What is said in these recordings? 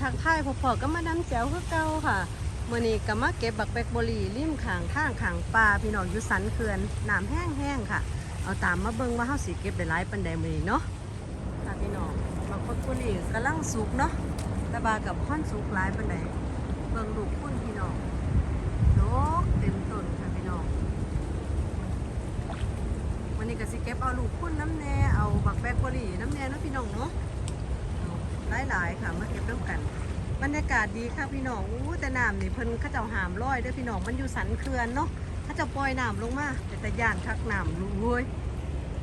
ทักทายพอๆก็มาดำแจ๋วคือเก่าค่ะมื่อนี้ก็มาเก็บบักแบกโบลีริมขางทางขางปลาพี่น้องอยู่สันเขื่อนน้ำแห้งๆค่ะ เอาตามมาเบิ่งว่าเฮาสิเก็บได้หลายปานใดมื้อนี้เนาะค่ะพี่น้องบักโบลีกำลังสุกเนาะต่บากับค่อนสุกหลายปานใดเบิ่งลูกคุณพี่น้องดกเต็มต้นค่ะพี่น้องวันนี้ก็สิเก็บเอาลูกคุณน้ำแน่เอาบักแบกโบลีน้ำแน่เนาะพี่น้องเนาะ หลายๆค่ะมาเก็บร่วมกันบรรยากาศดีค่ะพี่น้องอู้แต่น้ำนี่เพิ่นเขาเจ้าหามร้อยด้วยพี่น้องมันอยู่สันเขื่อนเนาะเขาเจ้าปล่อยน้ำลงมาแต่แต่ย่านคักน้ำรวย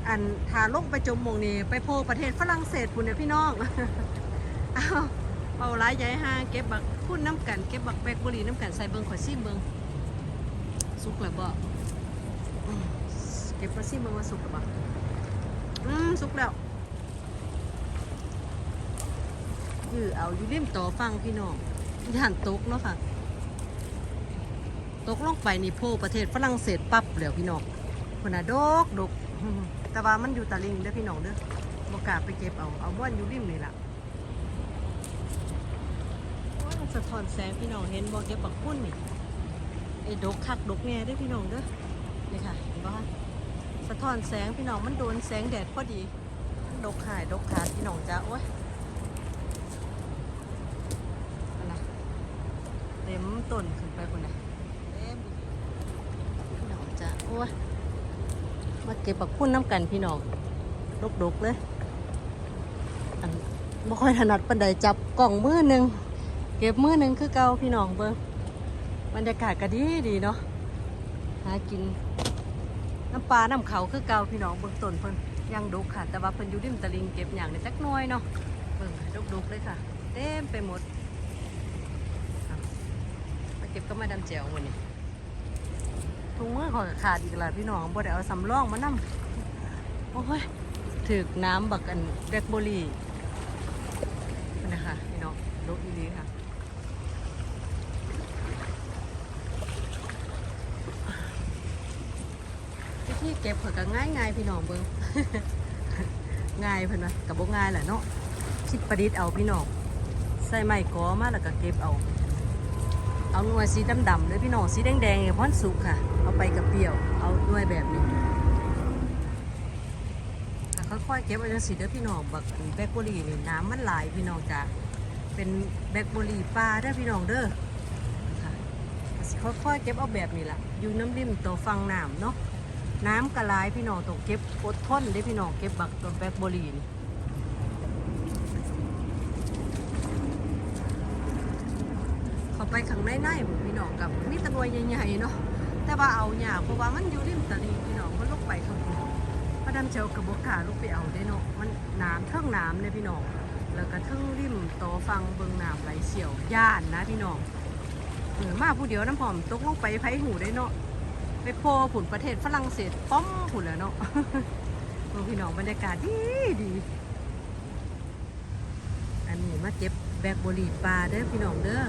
อันทาลงไปจมมงนี่ไปโพประเทศฝรั่งเศสปุ่นเนี่ยพี่น้องเอาเอาหลายใหญ่ห้าเก็บบักพุ่นน้ำกันเก็บบักแบกบุหรีน้ำกันใส่เบิงขอซีเบิงสุกแล้วบ่อืมเก็บมาซีเบิงว่าสุกแล้วบ่อืมสุกแล้วือเอาอยู่ริมต่อฟังพี่น้องย่านตกเนาะค่ะ ตกลงไปนี่โพประเทศฝรั่งเศสปั๊บแล้วพี่น้องคนน่ะดกดกแต่ว่ามันอยู่ตะลิงเด้อพี่น้องเด้อบ่กล้าไปเก็บเอาเอาบ้านอยู่ริมนี่ล่ะว้าวสะท้อนแสงพี่น้องเห็นบ่เก็บปักพุ่นนี่ไอ้ดกคักดกแง่เด้อพี่น้องเด้อนี่ค่ะเห็นบ่สะท้อนแสงพี่น้องมันโดนแสงแดดพอดี ดกหายดกขาดพี่น้องจ้าโอ้ย นั่นนะเต้นขึ้นไปคนนะเต็มพี่น้องจ้ะโอ้ยมาเก็บปักพุ่นน้ำกันพี่น้องดกๆเลยอันบ่ค่อยถนัดปันใดจับกล่องมือหนึ่งเก็บมือหนึ่งคือเก่าพี่น้องเบิ้งบรรยากาศก็ดีดีเนาะหากินน้ำปลาน้ำเขาคือเก่าพี่น้องเบิ้งต้นเพิ่นยังดกค่ะ แต่ว่าเพิ่นอยู่ริมตลิงเก็บอย่างในจักน้อยเนาะเบิ้งค่ะดกๆเลยค่ะ เต็มไปหมด ก็บก็มาดำแจววันนี้ถุงมือขอยก็ขาดอีกแล้วพี่น้องบ่ได้เอาสำรองมานำโอ้ยถึกน้ำบักอันแบล็คเบอร์รี่นี่นะคะพี่น้องลกอีหลีค่ะวิธีเก็บเผื่อก็ง่ายง่ายๆพี่น้องเบิ้งง่ายเพิ่นว่ากับบ่ง่ายแหละเนาะคิดประดิษฐ์เอาพี่น้องใส่ไม้กอมาแล้วก็เก็บเอา เอาหน่วยสีดำๆเลยพี่น้องสีแดงๆเนี่ยพอนสุกค่ะ เอาไปกับเปรี้ยว เอาหน่วยแบบนี้ค่ะค่อยๆเก็บเอาจังสีเด้อพี่น้องบักแบล็คเบอรี่นี่น้ำมันหลายพี่น้องจ้ะเป็นแบล็คเบอรี่ปลาเด้อพี่น้องเด้อค่ะก็สิค่อยๆเก็บเอาแบบนี้ล่ะอยู่น้ำริมตัวฟังน้ำเนาะน้ำกระลายพี่น้องต้องเก็บอดทนเด้อพี่น้องเก็บบักตัวแบล็คเบอร์รี่นี่ เข้า ไปข้างในในหมู่พี่น้องกับมีตะนวยใหญ่ๆเนาะแต่ว่าเอาหยากเพราะว่ามันอยู่ริมตลิ่งพี่น้องมันลงไปข้างบนพระดำเจ้ากับบกล้าลูกไปเอาได้เนาะมันน้ำเท่งน้ำเนี่ยพี่น้องแล้วก็เทั้งริมโตอฟังเบิงน้ำไหลเชี่ยวย่านนะพี่น้องเออมาผู้เดียวน้ำหอมตกลงไปไผหูได้เนาะไปโพผุนประเทศฝรั่งเศสป้อมผุนแล้วเนาะพี่น้องบรรยากาศดีดีอันนี้มาเก็บแบกโบลีปลาเด้อพี่น้องเด้อ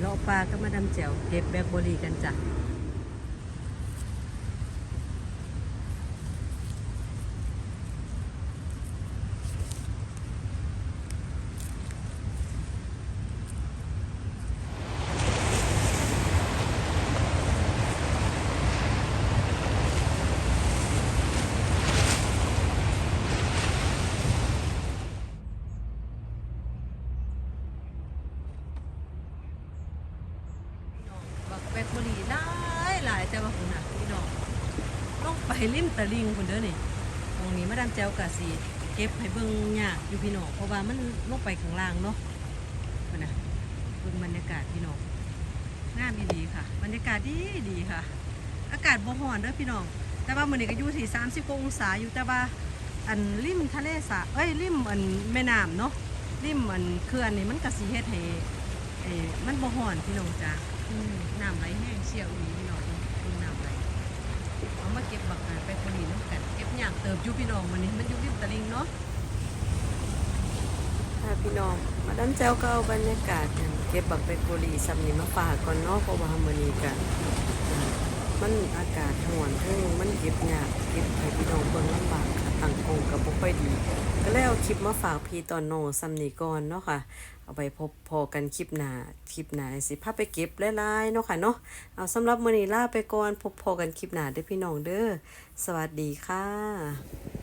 เลาะปลาก็มาดำแจ่วเก็บแบล็คเบอร์รี่กันจ้ะ บักแบล็คเบอร์รี่หลายหลายแต่ว่าคุณน่ะพี่น้องลง ไปริมตะลิงคุณเด้อนี่ตรงนี้มาดามแจวกะสีเก็บให้เบิ่งยากอยู่พี่น้องเพราะว่ามันลงไปข้างล่างเนาะนะเบิ่งบรรยากาศพี่น้องงามดีๆค่ะ บรรยากาศดีดีค่ะ อากาศบ่ร้อนเด้อพี่น้อง แต่ว่ามื้อนี้ก็อยู่ที่30กว่าองศาอยู่แต่ว่าอันริมทะเลสาเอ้ยริมอันแม่น้ำเนาะริมอันเขื่อนนี่มันก็สิเฮ็ดให้เอ้มันบ่ร้อนพี่น้องจ้าน้ำไหลแห้งเชี่ยวอีพี่น้องน้ำไหลเอามาเก็บบักหาไปคนนี้น้ำกัน เก็บยากเติบยู่พี่น้องมันนี่มันยู่ริมตลิงเนาะค่ะพี่น้อง มาดันเจ้าก็เอาบรรยากาศเก็บบักไปโกลีซัมนี่มาฝากก่อนเนาะเพราะว่ามื้อนี้กันมันอากาศห่วนเพิ่งมันเก็บยากเก็บให้พี่น้องเบิ่งลำบากค่ะตั้งกล้องก็บ่ค่อยดี ก็เลยเอาคลิปมาฝากพี่ตอนโน้องซ้ำนีก่อนเนาะค่ะ เอาไปพบพอกันคลิปหน้าคลิปหน้าสิพาไปเก็บหลายๆเนาะค่ะเนาะเอาสำหรับมื้อนี้ลาไปก่อนพบพอกันคลิปหน้าเด้อพี่น้องเด้อสวัสดีค่ะ